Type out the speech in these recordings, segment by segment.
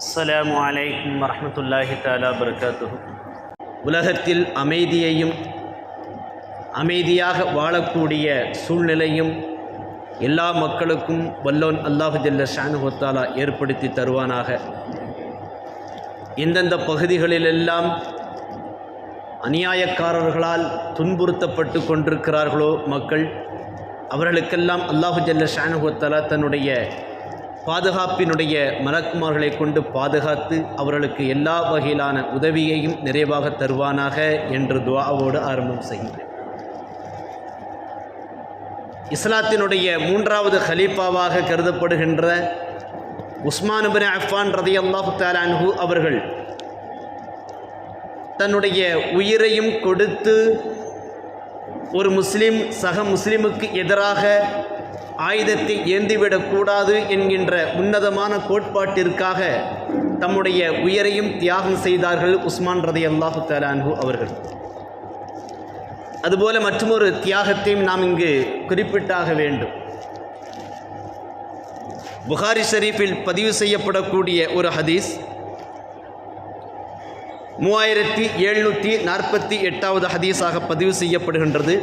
அஸ்லாம் வலைக்கம் வரமத்துல்லாஹி தாலா பரகாத்துஹு. உலகத்தில் அமைதியையும் அமைதியாக வாழக்கூடிய சூழ்நிலையும் எல்லா மக்களுக்கும் வல்லோன் அல்லாஹு ஜல்ல ஷானுஹத்தாலா ஏற்படுத்தி தருவானாக. எந்தெந்த பகுதிகளிலெல்லாம் அநியாயக்காரர்களால் துன்புறுத்தப்பட்டு கொண்டிருக்கிறார்களோ மக்கள் அவர்களுக்கெல்லாம் அல்லாஹு ஜல்ல ஷானுஹத்தாலா தன்னுடைய பாதுகாப்பினுடைய மலக்குமார்களை கொண்டு பாதுகாத்து அவர்களுக்கு எல்லா வகையிலான உதவியையும் நிறைவாக தருவானாக என்று துவாவோடு ஆரம்பம் செய்கிறேன். இஸ்லாத்தினுடைய மூன்றாவது ஹலீஃபாவாக கருதப்படுகின்ற உஸ்மானுபின் அஃபான் ரதி அல்லாஹு தாலான்ஹு அவர்கள் தன்னுடைய உயிரையும் கொடுத்து ஒரு முஸ்லீம் சக முஸ்லிமுக்கு எதிராக ஆயுதத்தை ஏந்திவிடக்கூடாது என்கின்ற உன்னதமான கோட்பாட்டிற்காக தம்முடைய உயரையும் தியாகம் செய்தார்கள் உஸ்மான் ரதி அல்லாஹு தலான்ஹூ அவர்கள். அதுபோல மற்றொரு தியாகத்தையும் நாம் இங்கு குறிப்பிட்டாக வேண்டும். புகாரி ஷரீஃபில் பதிவு செய்யப்படக்கூடிய ஒரு ஹதீஸ் மூவாயிரத்தி எழுநூற்றி நாற்பத்தி எட்டாவது ஹதீஸாக பதிவு செய்யப்படுகின்றது.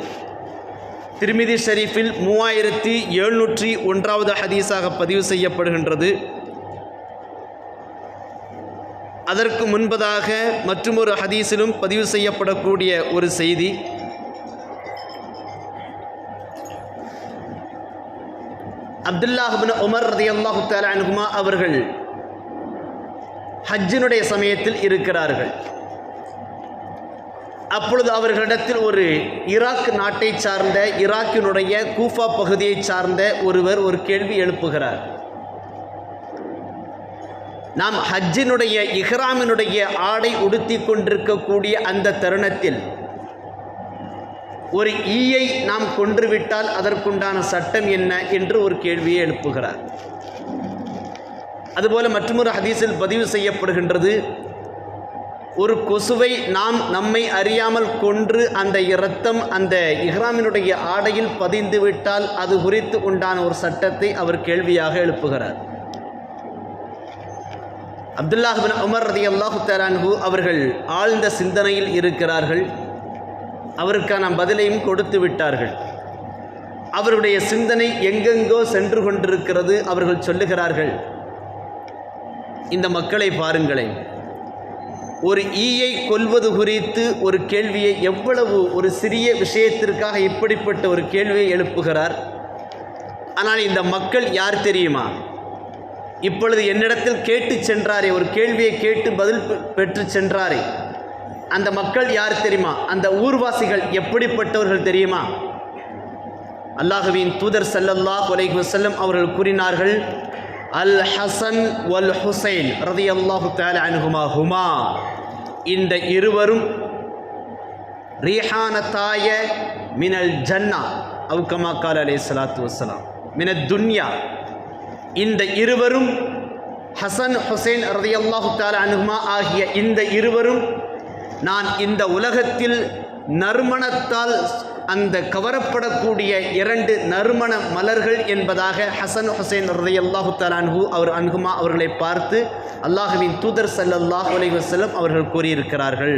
திருமிதி ஷரீஃபில் மூவாயிரத்தி எழுநூற்றி ஒன்றாவது ஹதீஸாக பதிவு செய்யப்படுகின்றது. அதற்கு முன்பதாக மற்றொரு ஹதீஸிலும் பதிவு செய்யப்படக்கூடிய ஒரு செய்தி. அப்துல்லாஹின் உமர் ரதி அல்லாஹு அனுகுமா அவர்கள் ஹஜ்ஜினுடைய சமயத்தில் இருக்கிறார்கள். அப்பொழுது அவர்களிடத்தில் ஒரு ஈராக் நாட்டை சார்ந்த ஈராக்கினுடைய கூஃபா பகுதியை சார்ந்த ஒருவர் ஒரு கேள்வி எழுப்புகிறார். நாம் ஹஜ்ஜினுடைய இஹ்ராமினுடைய ஆடை உடுத்தி கொண்டிருக்கக்கூடிய அந்த தருணத்தில் ஒரு ஈயை நாம் கொன்றுவிட்டால் அதற்குண்டான சட்டம் என்ன என்று ஒரு கேள்வியை எழுப்புகிறார். அதுபோல மற்றொரு ஹதீஸில் பதிவு செய்யப்படுகின்றது ஒரு கொசுவை நாம் நம்மை அறியாமல் கொன்று அந்த இரத்தம் அந்த இஹ்ராமினுடைய ஆடையில் பதிந்து விட்டால் அது குறித்து உண்டான ஒரு சட்டத்தை அவர் கேள்வியாக எழுப்புகிறார். அப்துல்லாஹிபின் உமர் ரதி அல்லாஹு தலான்ஹூ அவர்கள் ஆழ்ந்த சிந்தனையில் இருக்கிறார்கள். அவருக்கான பதிலையும் கொடுத்து விட்டார்கள். அவருடைய சிந்தனை எங்கெங்கோ சென்று கொண்டிருக்கிறது அவர்கள் சொல்லுகிறார்கள். இந்த மக்களை பாருங்களேன். ஒரு ஈயை கொல்வது குறித்து ஒரு கேள்வியை எவ்வளவு ஒரு சிறிய விஷயத்திற்காக இப்படிப்பட்ட ஒரு கேள்வியை எழுப்புகிறார்? ஆனால் இந்த மக்கள் யார் தெரியுமா? இப்பொழுது என்னிடத்தில் கேட்டு சென்றாரே ஒரு கேள்வியை கேட்டு பதில் பெற்று சென்றாரே. அந்த மக்கள் யார் தெரியுமா? அந்த ஊர்வாசிகள் எப்படிப்பட்டவர்கள் தெரியுமா? அல்லாஹுவின் தூதர் சல்லல்லாஹ் கொலை வஸல்லம் அவர்கள் கூறினார்கள் அல் ஹசன் வல் ஹுசைன் ரதி அல்லாஹு தால அனுகுமா ஹுமா. இந்த இருவரும் ரீஹானத்தாய மினல் ஜன்னா அவுக்கமா கால அலே சலாத்து வசலாம் மின துன்யா. இந்த இருவரும் ஹசன் ஹுசைன் ரதி அல்லாஹு தால அனுகுமா ஆகிய இந்த இருவரும் நான் இந்த உலகத்தில் நறுமணத்தால் அந்த கவரப்படக்கூடிய இரண்டு நறுமண மலர்கள் என்பதாக ஹசன் ஹுசைன் ரதி அல்லாஹு தலான்ஹூ அவர் அன்குமா அவர்களை பார்த்து அல்லாஹுவின் தூதர் சல்லல்லாஹ் அலி வசலம் அவர்கள் கூறியிருக்கிறார்கள்.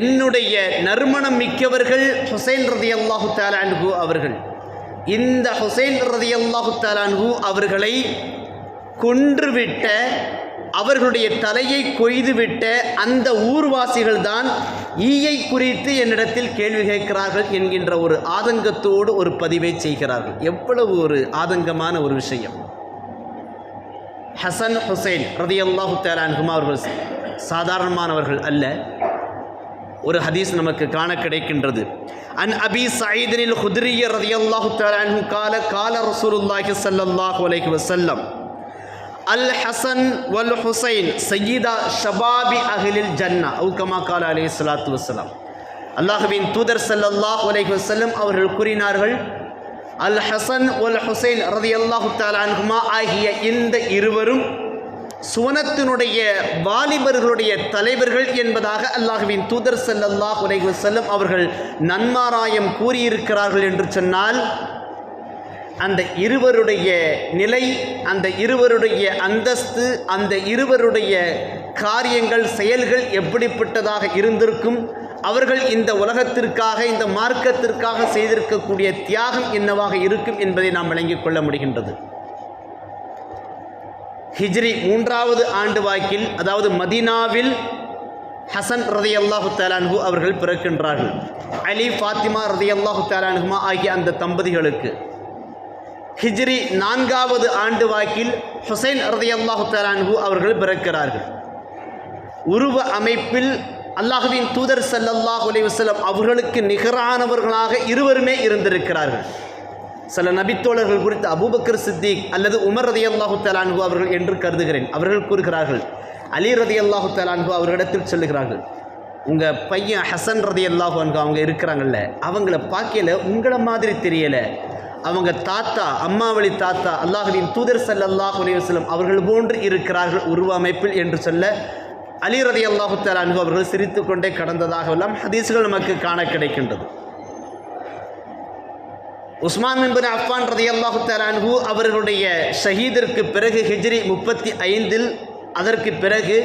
என்னுடைய நறுமணம் மிக்கவர்கள் ஹுசைன் ரதி அல்லாஹு தாலான்ஹூ அவர்கள். இந்த ஹுசைன் ரதி அல்லாஹு தாலான்ஹூ அவர்களை கொன்றுவிட்ட அவர்களுடைய தலையை கொய்துவிட்ட அந்த ஊர்வாசிகள் தான் ஈயை குறித்து என்னிடத்தில் கேள்வி கேட்கிறார்கள் என்கின்ற ஒரு ஆதங்கத்தோடு ஒரு பதிவை செய்கிறார்கள். எவ்வளவு ஒரு ஆதங்கமான ஒரு விஷயம். ஹசன் ஹுசைன் ரதி அல்லாஹு தேலான்குமா அவர்கள் சாதாரணமானவர்கள் அல்ல. ஒரு ஹதீஸ் நமக்கு காண கிடைக்கின்றது. அன் அபி சயீதினில் ஹுத்ரிய ரதி அல்லாஹு தேலான்ஹு கால கால ரசூலுல்லாஹி சல்லல்லாஹு அலைஹி வசல்லம் அல் ஹசன் வல் ஹுசைன் சையீதா ஷபாபி அகிலில் ஜன்னா அவுகமா கால அலி சலாத்து வசலாம் அல்லாஹுவின் தூதர் சல்லாஹ் அலைஹி வசல்லம் அவர்கள் கூறினார்கள் அல் ஹசன் வல் ஹுசைன் ரதி அல்லாஹு தாலான்குமா ஆகிய இந்த இருவரும் சுவனத்தினுடைய வாலிபர்களுடைய தலைவர்கள் என்பதாக அல்லாஹுவின் தூதர் செல்லல்லாஹ் அலைஹி வசல்லம் அவர்கள் நன்மாராயம் கூறியிருக்கிறார்கள் என்று சொன்னால் அந்த இருவருடைய நிலை அந்த இருவருடைய அந்தஸ்து அந்த இருவருடைய காரியங்கள் செயல்கள் எப்படிப்பட்டதாக இருந்திருக்கும்? அவர்கள் இந்த உலகத்திற்காக இந்த மார்க்கத்திற்காக செய்திருக்கக்கூடிய தியாகம் என்னவாக இருக்கும் என்பதை நாம் விளங்கிக் கொள்ள முடிகின்றது. ஹிஜ்ரி மூன்றாவது ஆண்டு வாக்கில் அதாவது மதீனாவில் ஹசன் ரதி அல்லாஹு தாலான்ஹு அவர்கள் பிறக்கின்றார்கள். அலி ஃபாத்திமா ரதி அல்லாஹு தாலான்ஹுமா ஆகிய அந்த தம்பதிகளுக்கு. ஹிஜ்ரி நான்காவது ஆண்டு வாக்கில் ஹுசைன் ரதி அல்லாஹு தாலான்ஹு அவர்கள் பிறக்கிறார்கள். உருவ அமைப்பில் அல்லாஹுவின் தூதர் சல்லல்லாஹ் உலைவசலம் அவர்களுக்கு நிகரானவர்களாக இருவருமே இருந்திருக்கிறார்கள். சில நபித்தோழர்கள் குறித்து அபூபக்கர் சித்திக் அல்லது உமர் ரதி அல்லாஹு தலான்ஹு அவர்கள் என்று கருதுகிறேன். அவர்கள் கூறுகிறார்கள் அலி ரதி அல்லாஹு தலான்ஹு அவர்களிடத்தில் சொல்லுகிறார்கள் உங்கள் பையன் ஹசன் ரதி அல்லாஹு அன்ஹு அவங்க இருக்கிறாங்கல்ல அவங்கள பார்க்கல உங்களை மாதிரி தெரியலை அவங்க தாத்தா அம்மாவளி தாத்தா அல்லாஹுவின் தூதர் சல்லாஹ் அலைஹி அவர்கள் போன்று இருக்கிறார்கள் உருவ அமைப்பில் என்று சொல்ல அலி ரதி அல்லாஹு தலான்ஹு அவர்கள் சிரித்துக்கொண்டே கடந்ததாகவெல்லாம் ஹதீஸ்கள் நமக்கு காண கிடைக்கின்றது. உஸ்மான் பின் அஃபான் ரதி அல்லாஹு தலான்ஹு அவர்களுடைய ஷஹீதிற்கு பிறகு ஹிஜ்ரி முப்பத்தி ஐந்தில் அதற்கு பிறகு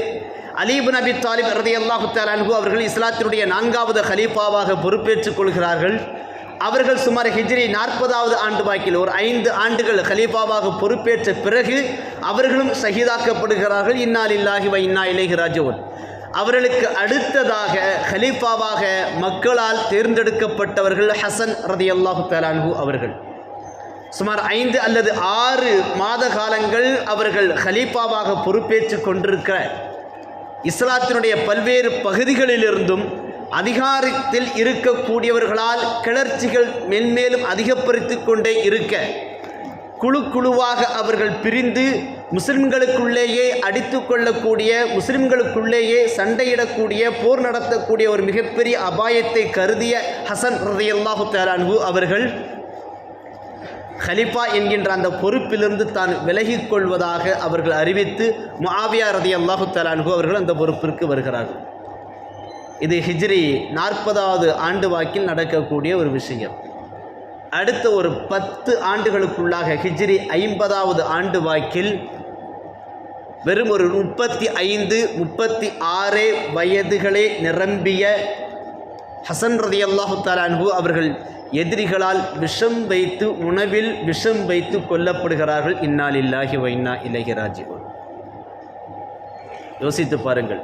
அலீபு நபி தாலிப் ரதி அல்லாஹு தலான்ஹு அவர்கள் இஸ்லாத்தினுடைய நான்காவது ஹலீஃபாவாக பொறுப்பேற்றுக் கொள்கிறார்கள். அவர்கள் சுமார் ஹிஜ்ரி நாற்பதாவது ஆண்டு வாக்கில் ஒரு ஐந்து ஆண்டுகள் ஹலீஃபாவாக பொறுப்பேற்ற பிறகு அவர்களும் சகிதாக்கப்படுகிறார்கள். இன்னால் இல்லாகி வை இன்னா இலைஹி அவர்களுக்கு அடுத்ததாக ஹலீஃபாவாக மக்களால் தேர்ந்தெடுக்கப்பட்டவர்கள் ஹசன் ரதி அல்லாஹு தலான்ஹூ அவர்கள். சுமார் ஐந்து அல்லது ஆறு மாத காலங்கள் அவர்கள் ஹலீஃபாவாக பொறுப்பேற்று கொண்டிருக்கிற இஸ்லாத்தினுடைய பல்வேறு பகுதிகளிலிருந்தும் அதிகாரத்தில் இருக்கக்கூடியவர்களால் கிளர்ச்சிகள் மென்மேலும் அதிகப்படுத்தி கொண்டே இருக்க குழு குழுவாக அவர்கள் பிரிந்து முஸ்லிம்களுக்குள்ளேயே அடித்து கொள்ளக்கூடிய முஸ்லிம்களுக்குள்ளேயே சண்டையிடக்கூடிய போர் நடத்தக்கூடிய ஒரு மிகப்பெரிய அபாயத்தை கருதிய ஹசன் ரதியல்லாஹு தாலான்ஹு அவர்கள் ஹலிஃபா என்கின்ற அந்த பொறுப்பிலிருந்து தான் விலகிக் கொள்வதாக அவர்கள் அறிவித்து முஆவியா ரதி அல்லாஹு தலான்ஹு அவர்கள் அந்த பொறுப்பிற்கு வருகிறார்கள். இது ஹிஜ்ரி நாற்பதாவது ஆண்டு வாக்கில் நடக்கக்கூடிய ஒரு விஷயம். அடுத்த ஒரு பத்து ஆண்டுகளுக்குள்ளாக ஹிஜ்ரி ஐம்பதாவது ஆண்டு வாக்கில் வெறும் ஒரு முப்பத்தி ஐந்து முப்பத்தி ஆறு வயதுகளே நிரம்பிய ஹசன் ரதி அல்லாஹு தாலான்ஹு அவர்கள் எதிரிகளால் விஷம் வைத்து உணவில் விஷம் வைத்து கொல்லப்படுகிறார்கள். இன்னால் இல்லாஹி வைனா இலகிராஜி யோசித்து பாருங்கள்.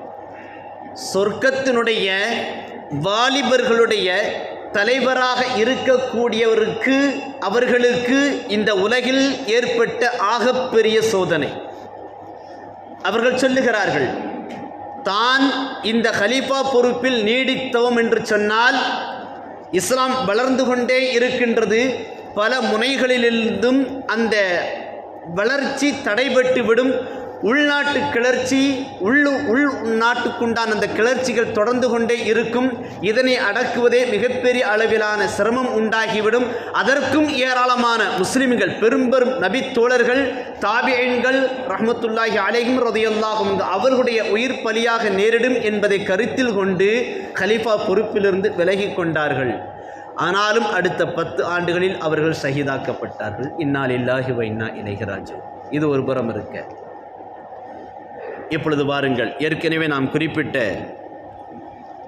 சொர்க்கத்தினுடைய வாலிபர்களுடைய தலைவராக இருக்கக்கூடியவருக்கு அவர்களுக்கு இந்த உலகில் ஏற்பட்ட ஆகப்பெரிய சோதனை. அவர்கள் சொல்லுகிறார்கள் தான் இந்த கலீஃபா பொறுப்பில் நீடித்தோம் என்று சொன்னால் இஸ்லாம் வளர்ந்து கொண்டே இருக்கின்றது. பல முனைகளிலிருந்தும் அந்த வளர்ச்சி தடைபட்டு விடும் உள்நாட்டு கிளர்ச்சி உள்ளு உள் நாட்டுக்குண்டான அந்த கிளர்ச்சிகள் தொடர்ந்து கொண்டே இருக்கும். இதனை அடக்குவதே மிகப்பெரிய அளவிலான சிரமம் உண்டாகிவிடும். அதற்கும் ஏராளமான முஸ்லிம்கள் பெரும்பெரும் நபித்தோழர்கள் தாபியன்கள் ரஹமத்துல்லாஹி அலைஹிம் ரதையல்லாகும் அவர்களுடைய உயிர் பலியாக நேரிடும் என்பதை கருத்தில் கொண்டு கலீஃபா பொறுப்பிலிருந்து விலகி கொண்டார்கள். ஆனாலும் அடுத்த பத்து ஆண்டுகளில் அவர்கள் சகிதாக்கப்பட்டார்கள். இன்னால் இல்லாஹி வைனா இலைகராஜு இது ஒரு புறம் இருக்க. இப்பொழுது வாருங்கள். ஏற்கனவே நாம் குறிப்பிட்ட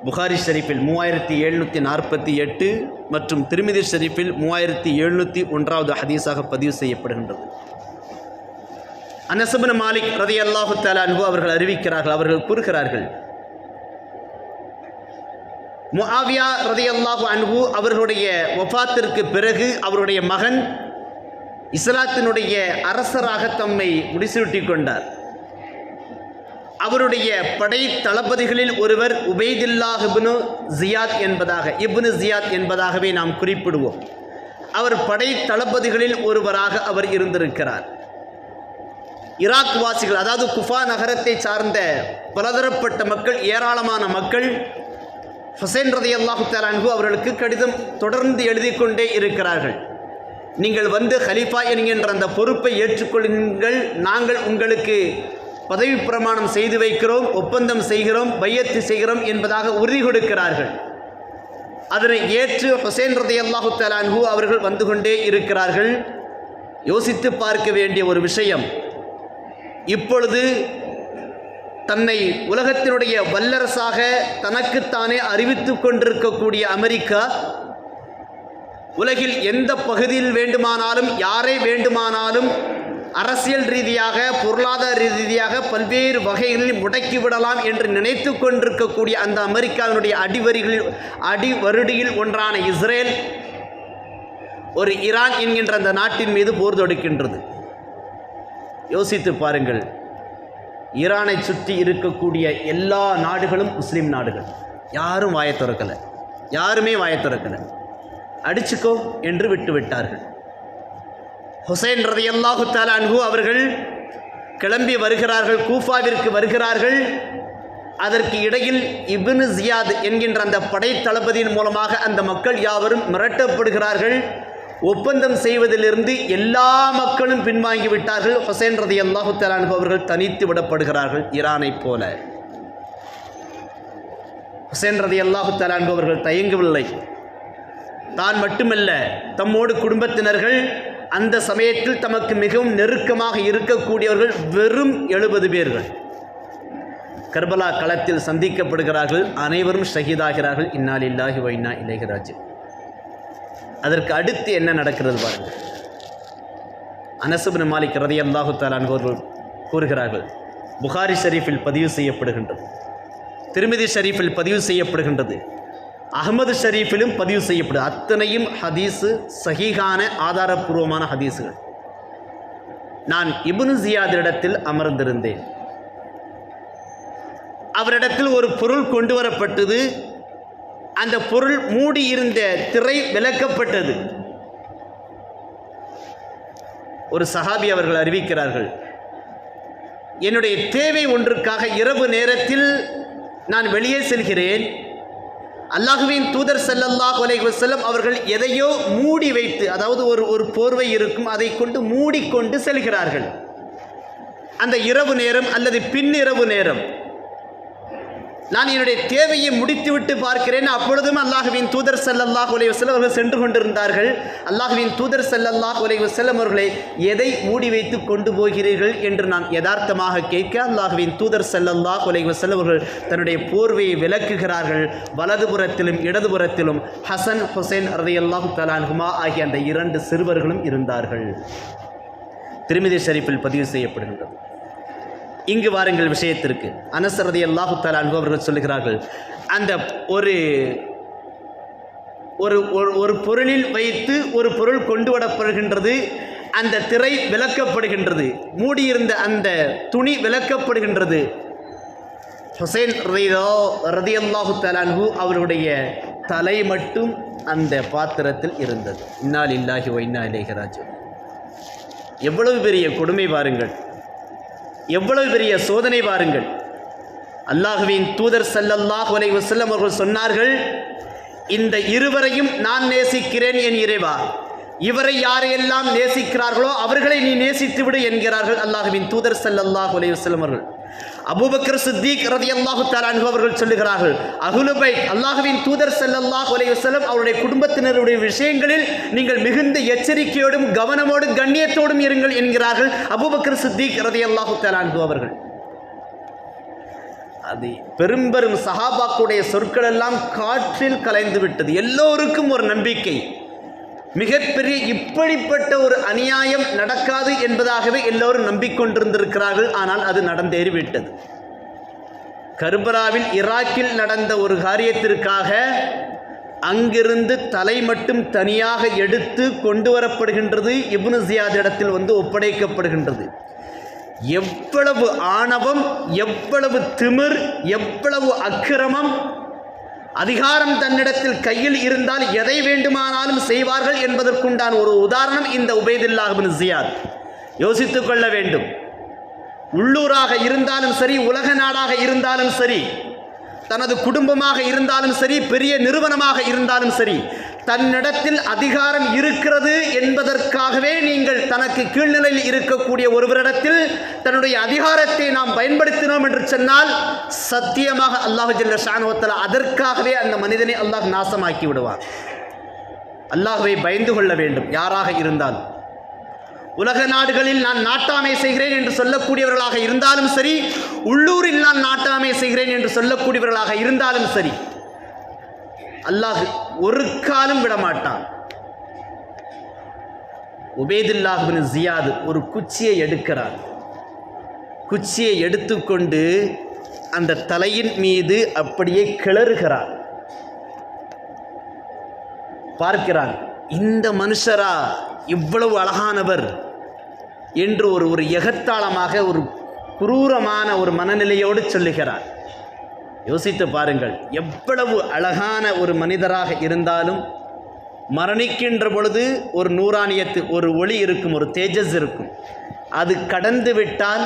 புகாரி ஷெரீஃபில் மூவாயிரத்தி எழுநூற்றி நாற்பத்தி எட்டு மற்றும் திருமிதி ஷெரீஃபில் மூவாயிரத்தி எழுநூற்றி ஒன்றாவது ஹதீஸாக பதிவு செய்யப்படுகின்றது. அனசபன மாலிக் ரதி அல்லாஹு அன்பு அவர்கள் அறிவிக்கிறார்கள் அவர்கள் கூறுகிறார்கள் முஆவியா ரதி அல்லாஹு அன்பு அவர்களுடைய ஒஃபாத்திற்கு பிறகு அவருடைய மகன் இஸ்லாத்தினுடைய அரசராக தம்மை முடிசூட்டி கொண்டார். அவருடைய படை தளபதிகளில் ஒருவர் உபைதில்லாஹ் இப்னு ஜியாத் என்பதாக இப்னு ஜியாத் என்பதாகவே நாம் குறிப்பிடுவோம். அவர் படை தளபதிகளில் ஒருவராக அவர் இருந்திருக்கிறார். ஈராக் வாசிகள் அதாவது குஃபா நகரத்தை சார்ந்த பலதரப்பட்ட மக்கள் ஏராளமான மக்கள் ஹுசைன் ரதி அல்லாஹு தலான்கு அவர்களுக்கு கடிதம் தொடர்ந்து எழுதி கொண்டே இருக்கிறார்கள். நீங்கள் வந்து ஹலீஃபா என்கின்ற அந்த பொறுப்பை ஏற்றுக்கொள்ளுங்கள் நாங்கள் உங்களுக்கு பதவி பிரமாணம் செய்து வைக்கிறோம் ஒப்பந்தம் செய்கிறோம் பையத்து செய்கிறோம் என்பதாக உறுதி கொடுக்கிறார்கள். அதனை ஏற்று ஹொசேன் ரதி அல்லாஹு அவர்கள் வந்து கொண்டே இருக்கிறார்கள். யோசித்து பார்க்க வேண்டிய ஒரு விஷயம். இப்பொழுது தன்னை உலகத்தினுடைய வல்லரசாக தனக்குத்தானே அறிவித்து கொண்டிருக்கக்கூடிய அமெரிக்கா உலகில் எந்த பகுதியில் வேண்டுமானாலும் யாரை வேண்டுமானாலும் அரசியல் ரீதியாக பொருளாதார ரீதியாக பல்வேறு வகைகளில் முடக்கி விடலாம் என்று நினைத்து கொண்டிருக்கக்கூடிய அந்த அமெரிக்காவினுடைய அடிவரிகளில் அடிவருடியில் ஒன்றான இஸ்ரேல் ஒரு ஈரான் என்கின்ற அந்த நாட்டின் மீது போர் தொடுக்கின்றது. யோசித்து பாருங்கள். ஈரானை சுற்றி இருக்கக்கூடிய எல்லா நாடுகளும் முஸ்லீம் நாடுகள். யாரும் வாயை திறக்கலை. யாருமே வாயை திறக்கலை. அடிச்சுக்கோ என்று விட்டு விட்டார்கள் ஹுசைன் ரதியல்லாஹு தாலா அன்ஹு அவர்கள் கிளம்பி வருகிறார்கள் கூஃபாவிற்கு வருகிறார்கள். அதற்கு இடையில் இப்னு ஜியாத் என்கின்ற அந்த படைத்தளபதியின் மூலமாக அந்த மக்கள் யாவரும் மிரட்டப்படுகிறார்கள். ஒப்பந்தம் செய்வதிலிருந்து எல்லா மக்களும் பின்வாங்கி விட்டார்கள். ஹுசைன் ரதி அல்லாஹு தலான்ஹு அவர்கள் தனித்து விடப்படுகிறார்கள் ஈரானை போல. ஹுசைன் ரதி அல்லாஹு தலான்ஹு அவர்கள் தயங்கவில்லை. தான் மட்டுமல்ல தம்மோடு குடும்பத்தினர்கள் அந்த சமயத்தில் தமக்கு மிகவும் நெருக்கமாக இருக்கக்கூடியவர்கள் வெறும் எழுபது பேர்கள். கர்பலா களத்தில் சந்திக்கப்படுகிறார்கள். அனைவரும் ஷஹீதாகிறார்கள். இன்னால் இல்லாஹி வைனா இளையராஜ் அதற்கு அடுத்து என்ன நடக்கிறது பாருங்கள். அனசுபின் மாலிக் ரதி அல்லாஹு தாலான்வர்கள் கூறுகிறார்கள். புகாரி ஷரீஃபில் பதிவு செய்யப்படுகின்றது. திருமதி ஷரீஃபில் பதிவு செய்யப்படுகின்றது. அகமது ஷரீஃபிலும் பதிவு செய்யப்படுது. அத்தனையும் ஹதீஸு சஹீகான ஆதாரபூர்வமான ஹதீஸுகள். நான் இபுனு ஜியாதிடத்தில் அமர்ந்திருந்தேன். அவரிடத்தில் ஒரு பொருள் கொண்டு வரப்பட்டது. அந்த பொருள் மூடியிருந்த திரை விலக்கப்பட்டது ஒரு சஹாபி அவர்கள் அறிவிக்கிறார்கள் என்னுடைய தேவை ஒன்றுக்காக இரவு நேரத்தில் நான் வெளியே செல்கிறேன். அல்லாஹுவின் தூதர் செல்லல்லா அலைஹி செல்லும் அவர்கள் எதையோ மூடி வைத்து அதாவது ஒரு ஒரு போர்வை இருக்கும் அதை கொண்டு மூடிக்கொண்டு செல்கிறார்கள். அந்த இரவு நேரம் அல்லது பின்னிரவு நேரம். நான் என்னுடைய தேவையை முடித்துவிட்டு பார்க்கிறேன். அப்பொழுதும் அல்லாஹுவின் தூதர் செல்லல்லாஹ் உலக வஸல்லம் அவர்கள் சென்று கொண்டிருந்தார்கள். அல்லாஹுவின் தூதர் செல்லல்லாஹ் உலக செல்லம் அவர்களை எதை மூடி வைத்து கொண்டு போகிறீர்கள் என்று நான் யதார்த்தமாக கேட்க அல்லாஹுவின் தூதர் செல்லல்லாஹ் உலக செல்லவர்கள் அவர்கள் தன்னுடைய போர்வையை விளக்குகிறார்கள். வலதுபுறத்திலும் இடதுபுறத்திலும் ஹசன் ஹுசைன் ரலியல்லாஹு தலான்ஹுமா ஆகிய அந்த இரண்டு சிறுவர்களும் இருந்தார்கள். திருமிதி ஷரீஃபில் பதிவு செய்யப்படுகின்றது. இங்கு வாருங்கள் விஷயத்திற்கு. அனசரதி அல்லாஹு தாலான்கு அவர்கள் சொல்லுகிறார்கள் அந்த ஒரு ஒரு ஒரு- ஒரு பொருளில் வைத்து ஒரு பொருள் கொண்டு வரப்படுகின்றது அந்த திரை விளக்கப்படுகின்றது மூடியிருந்த அந்த துணி விளக்கப்படுகின்றது. ஹுசைன் ரீதோ ரதி அல்லாஹு தலான்ஹு அவருடைய தலை மட்டும் அந்த பாத்திரத்தில் இருந்தது. இன்னால் இல்லாஹி ஒய்னா இலேகராஜு எவ்வளவு பெரிய கொடுமை பாருங்கள். எவ்வளவு பெரிய சோதனை பாருங்கள். அல்லாஹுவின் தூதர் சல்லல்லாஹ் அலைஹி செல்லம் அவர்கள் சொன்னார்கள் இந்த இருவரையும் நான் நேசிக்கிறேன் என் இறைவா. இவரை யாரையெல்லாம் நேசிக்கிறார்களோ அவர்களை நீ நேசித்து விடு என்கிறார்கள் அல்லாஹுவின் தூதர் சல்லல்லாஹ் அலைஹி செல்லம் அவர்கள். அபுபக்கர் சித்திக் ரதி அல்லாஹு அன்ஹு அவர்கள் சொல்லுகிறார்கள் அகுலுபை அல்லாஹுவின் தூதர் செல்லல்லாஹ் அலைஹி வஸல்லம் அவருடைய குடும்பத்தினருடைய விஷயங்களில் நீங்கள் மிகுந்த எச்சரிக்கையோடும் கவனமோடும் கண்ணியத்தோடும் இருங்கள் என்கிறார்கள் அபுபக்கர் சித்திக் ரதி அல்லாஹு அன்ஹு அவர்கள். அது பெரும்பெரும் சஹாபாக்குடைய சொற்கள் எல்லாம் காற்றில் கலைந்து விட்டது. எல்லோருக்கும் ஒரு நம்பிக்கை. மிகப்பெரிய இப்படிப்பட்ட ஒரு அநியாயம் நடக்காது என்பதாகவே எல்லோரும் நம்பிக்கொண்டிருந்திருக்கிறார்கள். ஆனால் அது நடந்தேறிவிட்டது. கர்பராவில் ஈராக்கில் நடந்த ஒரு காரியத்திற்காக அங்கிருந்து தலை மட்டும் தனியாக எடுத்து கொண்டு வரப்படுகின்றது. இப்னு ஜியாத் இடத்தில் வந்து ஒப்படைக்கப்படுகின்றது. எவ்வளவு ஆணவம் எவ்வளவு திமிர் எவ்வளவு அக்கிரமம் அதிகாரம் தன்னிடத்தில் கையில் இருந்தால் எதை வேண்டுமானாலும் செய்வார்கள் என்பதற்குண்டான ஒரு உதாரணம் இந்த உபேதில்லாஹின் ஜியாத் யோசித்துக் கொள்ள வேண்டும். உள்ளூராக இருந்தாலும் சரி உலக நாடாக இருந்தாலும் சரி தனது குடும்பமாக இருந்தாலும் சரி பெரிய நிறுவனமாக இருந்தாலும் சரி தன்னிடத்தில் அதிகாரம் இருக்கிறது என்பதற்காகவே நீங்கள் தனக்கு கீழ்நிலையில் இருக்கக்கூடிய ஒருவரிடத்தில் தன்னுடைய அதிகாரத்தை நாம் பயன்படுத்தினோம் என்று சொன்னால் சத்தியமாக அல்லாஹ் ஜல்ல ஷானுவத்தலா அதற்காகவே அந்த மனிதனை அல்லாஹ் நாசமாக்கி விடுவார் அல்லாஹுவை பயந்து கொள்ள வேண்டும் யாராக இருந்தாலும். உலக நாடுகளில் நான் நாட்டாமை செய்கிறேன் என்று சொல்லக்கூடியவர்களாக இருந்தாலும் சரி உள்ளூரில் நான் நாட்டாமை செய்கிறேன் என்று சொல்லக்கூடியவர்களாக இருந்தாலும் சரி அல்லாஹ் ஒரு காலம் விடமாட்டான். உபேதுல்லாஹின் ஜியாது ஒரு குச்சியை எடுக்கிறார். குச்சியை எடுத்துக்கொண்டு அந்த தலையின் மீது அப்படியே கிளறுகிறார். பார்க்கிறான் இந்த மனுஷரா இவ்வளவு அழகானவர் என்று ஒரு ஒரு எகத்தாளமாக ஒரு குரூரமான ஒரு மனநிலையோடு சொல்லுகிறார். யோசித்து பாருங்கள். எவ்வளவு அழகான ஒரு மனிதராக இருந்தாலும் மரணிக்கின்ற பொழுது ஒரு நூறானியத்து ஒரு ஒளி இருக்கும் ஒரு தேஜஸ் இருக்கும். அது கடந்து விட்டால்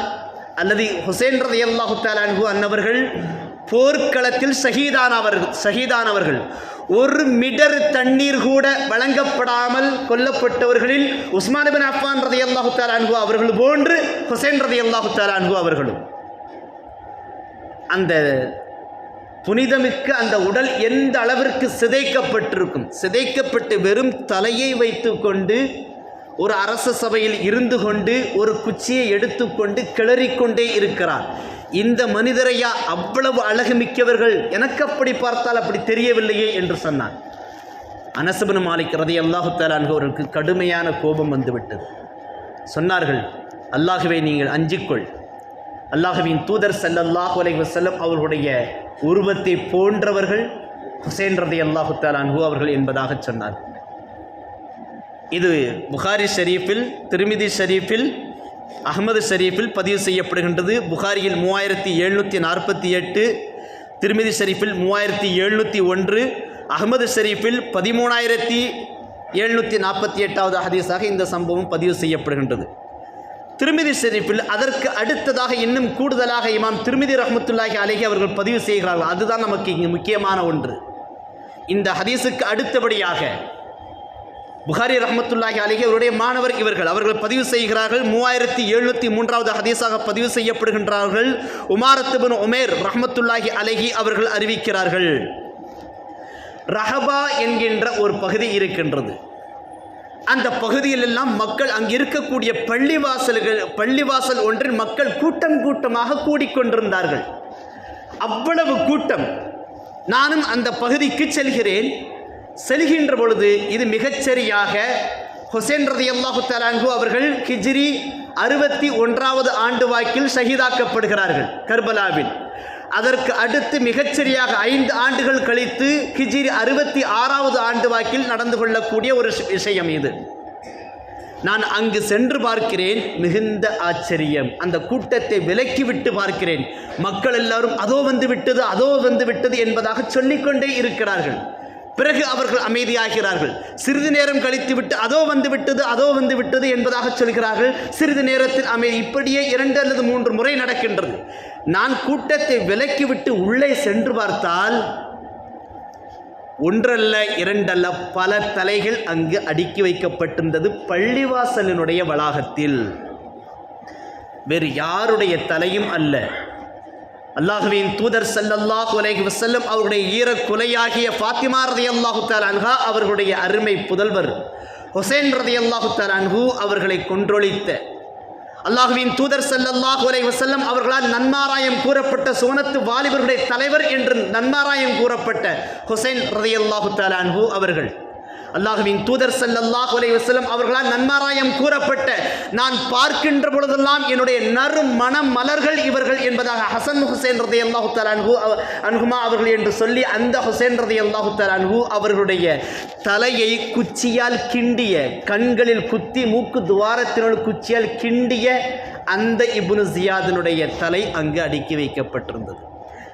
அல்லது ஹுசேன் ரதி அல்லாஹு தாலான்ஹு அன்னவர்கள் போர்க்களத்தில் சகிதானவர்கள் சகிதானவர்கள் ஒரு மிடர் தண்ணீர் கூட வழங்கப்படாமல் கொல்லப்பட்டவர்களில் உஸ்மான் பின் அஃபான் ரதி அல்லாஹு தாலான்ஹு அவர்கள் போன்று ஹுசேன் ரதி அல்லாஹு தாலான்ஹு அவர்களும். அந்த புனிதமிக்க அந்த உடல் எந்த அளவிற்கு சிதைக்கப்பட்டிருக்கும்? சிதைக்கப்பட்டு வெறும் தலையை வைத்துக்கொண்டு ஒரு அரச சபையில் இருந்து கொண்டு ஒரு குச்சியை எடுத்துக்கொண்டு கிளறிக்கொண்டே இருக்கிறார். இந்த மனிதரையா அவ்வளவு அழகு மிக்கவர்கள் எனக்கு அப்படி பார்த்தால் அப்படி தெரியவில்லையே என்று சொன்னார். அனசபன் மாலிக் ரதி அல்லாஹுத்தாலான்கு அவர்களுக்கு கடுமையான கோபம் வந்துவிட்டது. சொன்னார்கள் அல்லாகவே நீங்கள் அஞ்சிக்கொள். அல்லாஹுவின் தூதர் ஸல்லல்லாஹு அலைஹி வஸல்லம் அவர்களுடைய உருவத்தை போன்றவர்கள் ஹுசேன் ரதி அல்லாஹு அன்ஹு அவர்கள் என்பதாக சொன்னார். இது புகாரி ஷரீஃபில் திருமிதி ஷரீஃபில் அகமது ஷரீஃபில் பதிவு செய்யப்படுகின்றது. புகாரியில் மூவாயிரத்தி எழுநூற்றி நாற்பத்தி எட்டு திருமிதி ஷரீஃபில் மூவாயிரத்தி எழுநூற்றி ஒன்று அகமது ஷரீஃபில் பதிமூணாயிரத்தி எழுநூற்றி நாற்பத்தி எட்டாவது ஹதீஸாக இந்த சம்பவம் பதிவு செய்யப்படுகின்றது. திருமிதி ஷெரீஃபில் அதற்கு அடுத்ததாக இன்னும் கூடுதலாக இமாம் திருமிதி ரஹமத்துல்லாஹி அலைஹி அவர்கள் பதிவு செய்கிறார்கள். அதுதான் நமக்கு இங்கு முக்கியமான ஒன்று. இந்த ஹதீஸுக்கு அடுத்தபடியாக புகாரி ரஹ்மத்துல்லாஹி அலைஹி அவருடைய மாணவர் இவர்கள் அவர்கள் பதிவு செய்கிறார்கள். மூவாயிரத்தி எழுநூற்றி மூன்றாவது ஹதீஸாக பதிவு செய்யப்படுகின்றார்கள். உமாரத்துபன் உமேர் ரஹமத்துல்லாஹி அலைஹி அவர்கள் அறிவிக்கிறார்கள். ரஹபா என்கின்ற ஒரு பகுதி இருக்கின்றது. அந்த பகுதியிலெல்லாம் மக்கள் அங்கே இருக்கக்கூடிய பள்ளிவாசல்கள் பள்ளிவாசல் ஒன்றில் மக்கள் கூட்டம் கூட்டமாக கூடிக்கொண்டிருந்தார்கள். அவ்வளவு கூட்டம். நானும் அந்த பகுதிக்கு செல்கிறேன். செல்கின்ற பொழுது இது மிகச்சரியாக ஹுசேன் ரதி அல்லாஹு தலாங்கு அவர்கள் ஹிஜ்ரி அறுபத்தி ஒன்றாவது ஆண்டு வாக்கில் ஷஹீதாக்கப்படுகிறார்கள் கர்பலாவில். அதற்கு அடுத்து மிகச்சரியாக ஐந்து ஆண்டுகள் கழித்து ஹிஜிரி அறுபத்தி ஆறாவது ஆண்டு வாக்கில் நடந்து கொள்ளக்கூடிய ஒரு விஷயம் இது. நான் அங்கு சென்று பார்க்கிறேன் மிகுந்த ஆச்சரியம். அந்த கூட்டத்தை விலக்கிவிட்டு பார்க்கிறேன். மக்கள் எல்லாரும் அதோ வந்து விட்டது அதோ வந்து விட்டது என்பதாக சொல்லிக்கொண்டே இருக்கிறார்கள். பிறகு அவர்கள் அமைதியாகிறார்கள். சிறிது நேரம் கழித்து விட்டு அதோ வந்து விட்டது அதோ வந்து விட்டது என்பதாக சொல்கிறார்கள். சிறிது நேரத்தில் அமைதி இப்படியே இரண்டு அல்லது மூன்று முறை நடக்கின்றது. நான் கூட்டத்தை விலக்கிவிட்டு உள்ளே சென்று பார்த்தால் ஒன்றல்ல இரண்டல்ல பல தலைகள் அங்கு அடுக்கி வைக்கப்பட்டிருந்தது பள்ளிவாசலினுடைய வளாகத்தில். வேறு யாருடைய தலையும் அல்ல. அல்லாஹுவின் தூதர் ஸல்லல்லாஹு உலகி வசல்லம் அவருடைய ஈர கொலையாகிய ஃபாத்திமா ரதியல்லாஹு தஆலா அன்ஹா அவர்களுடைய அருமை புதல்வர் ஹுசைன் ரதியல்லாஹு தஆலா அன்ஹு அவர்களை கொன்றொழித்த அல்லாஹுவின் தூதர் ஸல்லல்லாஹு அலைஹி வசல்லம் அவர்களால் நன்மாராயம் கூறப்பட்ட சுவனத்து வாலிபருடைய தலைவர் என்று நன்மாராயம் கூறப்பட்ட ஹுசைன் ரதையல்லாஹு தாலான்ஹூ அவர்கள். அல்லாஹுவின் தூதர் ஸல்லல்லாஹு அலைஹி வசலம் அவர்களால் நன்மாராயம் கூறப்பட்ட நான் பார்க்கின்ற பொழுதெல்லாம் என்னுடைய நறு மனம் மலர்கள் இவர்கள் என்பதாக ஹசன் ஹுசேன் ரதியல்லாஹு அல்லாஹு தலான்ஹூ அன்ஹுமா அவர்கள் என்று சொல்லி அந்த ஹுசேன் ரதியல்லாஹு அல்லாஹு தலான்ஹூ அவர்களுடைய தலையை குச்சியால் கிண்டிய கண்களில் குத்தி மூக்கு துவாரத்தினுள் குச்சியால் கிண்டிய அந்த இபுனு ஜியாதினுடைய தலை அங்கு அடுக்கி வைக்கப்பட்டிருந்தது.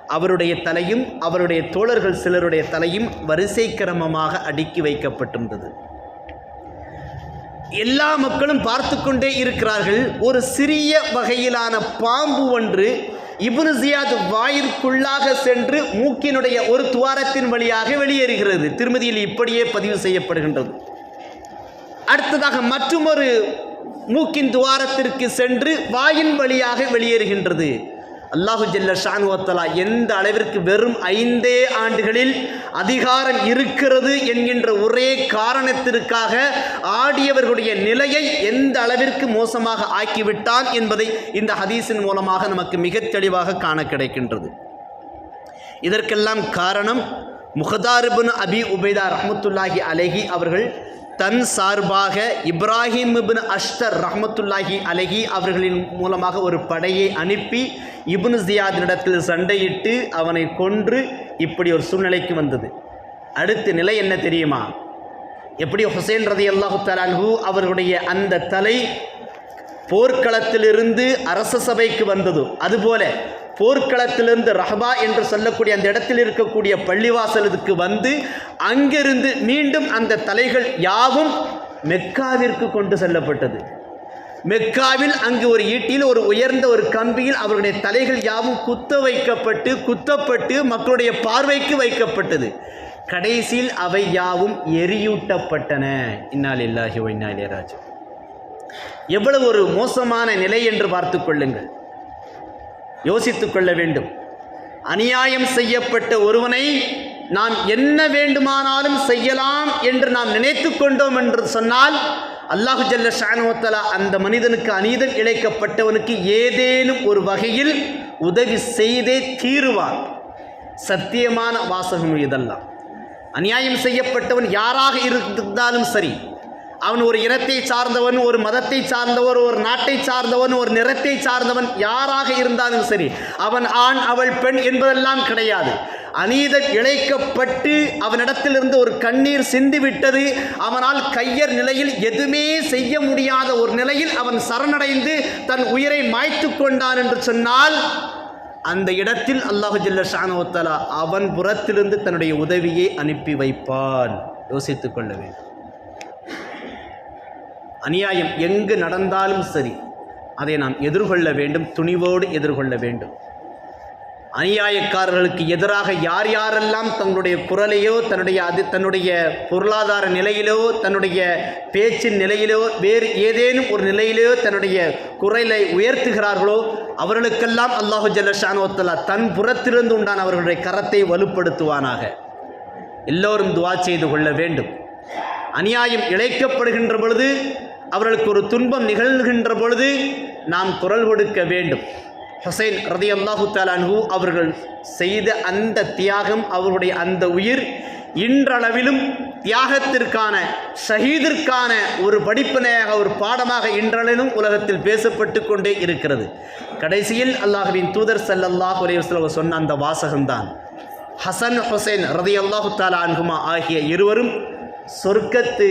அவருடைய தலையும் அவருடைய தோழர்கள் சிலருடைய தலையும் வரிசை கிரமமாக அடுக்கி வைக்கப்பட்டிருந்தது. எல்லா மக்களும் பார்த்து கொண்டே இருக்கிறார்கள். ஒரு சிறிய வகையிலான பாம்பு ஒன்று இப்னு ஜியாத் வாயிற்குள்ளாக சென்று மூக்கினுடைய ஒரு துவாரத்தின் வழியாக வெளியேறுகிறது. திருமதியில் இப்படியே பதிவு செய்யப்படுகின்றது. அடுத்ததாக மற்றுமொரு மூக்கின் துவாரத்திற்கு சென்று வாயின் வழியாக வெளியேறுகின்றது. அல்லாஹு ஜல்ல ஷானுவத்தலா எந்த அளவிற்கு வெறும் ஐந்தே ஆண்டுகளில் அதிகாரம் இருக்கிறது என்கின்ற ஒரே காரணத்திற்காக ஆடியவர்களுடைய நிலையை எந்த அளவிற்கு மோசமாக ஆக்கிவிட்டான் என்பதை இந்த ஹதீஸின் மூலமாக நமக்கு மிகத் தெளிவாக காண கிடைக்கின்றது. இதற்கெல்லாம் காரணம் முகதாரிபுன் அபி உபைதா ரஹமத்துல்லாஹி அலஹி அவர்கள் தன் சார்பாக இப்ராஹிம் இபின் அஷ்தர் ரஹமத்துல்லாஹி அலஹி அவர்களின் மூலமாக ஒரு படையை அனுப்பி இப்னு ஜியாதினிடத்தில் சண்டையிட்டு அவனை கொன்று இப்படி ஒரு சூழ்நிலைக்கு வந்தது. அடுத்த நிலை என்ன தெரியுமா? எப்படி ஹுசேன் ரதி அல்லாஹு தலான்ஹூ அவர்களுடைய அந்த தலை போர்க்களத்திலிருந்து அரச சபைக்கு வந்தது. அதுபோல போர்க்களத்திலிருந்து ரஹபா என்று சொல்லக்கூடிய அந்த இடத்தில் இருக்கக்கூடிய பள்ளிவாசலுக்கு வந்து அங்கிருந்து மீண்டும் அந்த தலைகள் யாவும் மெக்காவிற்கு கொண்டு செல்லப்பட்டது. மெக்காவில் அங்கு ஒரு ஈட்டியில் ஒரு உயர்ந்த ஒரு கம்பியில் அவருடைய தலைகள் யாவும் குத்த வைக்கப்பட்டு குத்தப்பட்டு மக்களுடைய பார்வைக்கு வைக்கப்பட்டது. கடைசியில் அவை யாவும் எரியூட்டப்பட்டன. இன்னால் இல்லாஹி இன்னாலே எவ்வளவு ஒரு மோசமான நிலை என்று பார்த்து கொள்ளுங்கள். யோசித்துக் கொள்ள வேண்டும். அநியாயம் செய்யப்பட்ட ஒருவனை நாம் என்ன வேண்டுமானாலும் செய்யலாம் என்று நாம் நினைத்து கொண்டோம் என்று சொன்னால் அல்லாஹு ஜல்ல ஷானுவத்தலா அந்த மனிதனுக்கு அநீதம் இழைக்கப்பட்டவனுக்கு ஏதேனும் ஒரு வகையில் உதவி செய்தே தீருவான். சத்தியமான வாசகம் இதெல்லாம். அநியாயம் செய்யப்பட்டவன் யாராக இருந்தாலும் சரி அவன் ஒரு இனத்தை சார்ந்தவன் ஒரு மதத்தை சார்ந்தவர் ஒரு நாட்டை சார்ந்தவன் ஒரு நிறத்தை சார்ந்தவன் யாராக இருந்தாலும் சரி அவன் ஆண் அவள் பெண் என்பதெல்லாம் கிடையாது. அநீதம் இழைக்கப்பட்டு அவனிடத்திலிருந்து ஒரு கண்ணீர் சிந்தி விட்டது. அவனால் கையர் நிலையில் எதுவுமே செய்ய முடியாத ஒரு நிலையில் அவன் சரணடைந்து தன் உயிரை மாய்த்து கொண்டான் என்று சொன்னால் அந்த இடத்தில் அல்லாஹு ஜல்ல ஷானோத்தலா அவன் புறத்திலிருந்து தன்னுடைய உதவியை அனுப்பி வைப்பான். யோசித்துக் கொள்ள வேண்டும். அநியாயம் எங்கு நடந்தாலும் சரி அதை நாம் எதிர்கொள்ள வேண்டும் துணிவோடு எதிர்கொள்ள வேண்டும். அநியாயக்காரர்களுக்கு எதிராக யார் யாரெல்லாம் தங்களுடைய குரலையோ தன்னுடைய அது தன்னுடைய பொருளாதார நிலையிலோ தன்னுடைய பேச்சின் நிலையிலோ வேறு ஏதேனும் ஒரு நிலையிலோ தன்னுடைய குரலை உயர்த்துகிறார்களோ அவர்களுக்கெல்லாம் அல்லாஹு ஜல்லஷானோத்தலா தன் புறத்திலிருந்து உண்டான அவர்களுடைய கரத்தை வலுப்படுத்துவானாக. எல்லோரும் துவா செய்து கொள்ள வேண்டும். அநியாயம் இழைக்கப்படுகின்ற பொழுது அவர்களுக்கு ஒரு துன்பம் நிகழ்கின்ற பொழுது நாம் குரல் கொடுக்க வேண்டும். ஹுசைன் ரதி அல்லாஹு தாலான்ஹூ அவர்கள் செய்த அந்த தியாகம் அவருடைய அந்த உயிர் இன்றளவிலும் தியாகத்திற்கான ஷஹீதிற்கான ஒரு படிப்பினையாக ஒரு பாடமாக இன்றளவிலும் உலகத்தில் பேசப்பட்டு கொண்டே இருக்கிறது. கடைசியில் அல்லாஹுவின் தூதர் சல்லல்லாஹ் அலைவசல்ல சொன்ன அந்த வாசகம்தான். ஹசன் ஹுசைன் ரதி அல்லாஹு தாலா அன்ஹுமா ஆகிய இருவரும் சொர்க்கத்து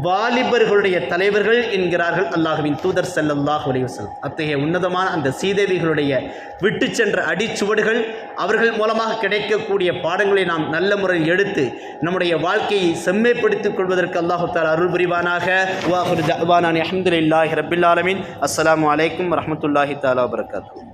வாலிபர்களுடைய தலைவர்கள் என்கிறார்கள் அல்லாஹுவின் தூதர் செல்லல்லாஹ் அலைஹி அத்தகைய உன்னதமான அந்த சீதேவிகளுடைய விட்டு சென்ற அடிச்சுவடுகள் அவர்கள் மூலமாக கிடைக்கக்கூடிய பாடங்களை நாம் நல்ல முறையில் எடுத்து நம்முடைய வாழ்க்கையை செம்மைப்படுத்திக் கொள்வதற்கு அல்லாஹு தாலா அருள் புரிவானாக. வாஹுர் ஜவானான் அஹமதுல்லாஹி ரபில்லாலமின் அஸ்லாம் வலைக்கம் அலைக்கும் தாலா வரகாத்தூ